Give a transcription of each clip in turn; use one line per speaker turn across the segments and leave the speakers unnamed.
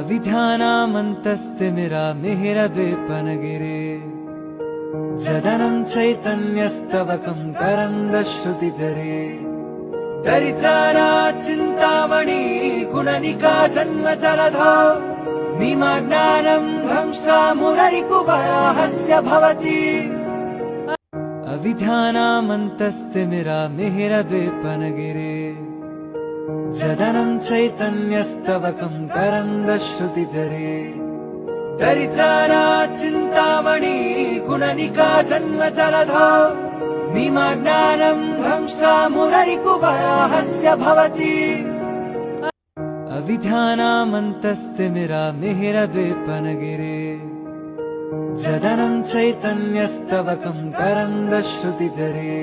अविध्यानामन्तस्तिमिरामिहिरद्विपनगिरे जदनं चैतन्यस्तवकं करन्दश्रुतिजरे दरिद्राराचिन्तामणि गुणनिका जन्म जलधो निमज्ञानं ध्वंसा मुररिपुवराहस्य भवति। अविध्यानामन्तस्तिमिरामिहिरद्विपनगिरे जदनं चैतन्यस्तवकं करन्दश्रुतिजरे दरिद्राराचिन्तामणि गुणनिका जन्म जलधो निमज्ञानं ध्वंसा मुररिपुवराहस्य भवति। अविध्यानामन्तस्तिमिरामिहिरद्विपनगिरे जदनं चैतन्यस्तवकं करन्दश्रुतिजरे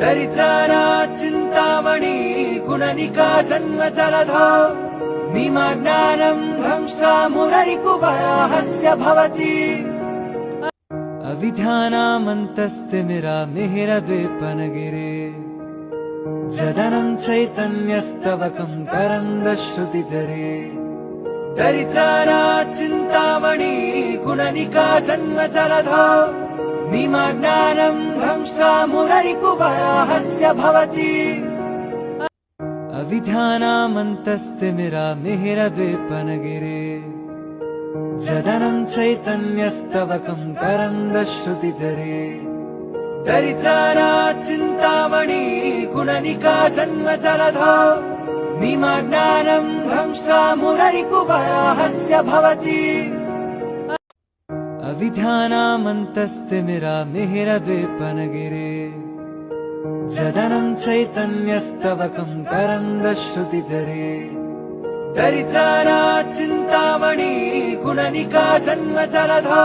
दरिद्राराचिन्तामणि गुणनिका जन्म जलधो। निमज्ञानं ध्वंसा मुररिपुवराहस्य भवति। अविध्यानामन्तस्तिमिरामिहिरद्विपनगिरे जदनं चैतन्यस्तवकं करन्दश्रुतिजरे दरिद्राराचिन्तामणि गुणनिका जन्म जलधो निमज्ञानं ध्वंसा मुररिपुवराहस्य भवति। अविध्यानामन्तस्तिमिरामिहिरद्विपनगिरे जदनं चैतन्यस्तवकं करन्दश्रुतिजरे। दरिद्राराचिन्तामणि गुणनिका जन्म जलधो निमज्ञानं ध्वंसा मुररिपुवराहस्य भवति अविध्यानामन्तस्तिमिरामिहिरद्विपनगिरे जदनं चैतन्यस्तवकं करन्दश्रुतिजरे दरिद्राराचिन्तामणि गुणनिका जन्म जलधो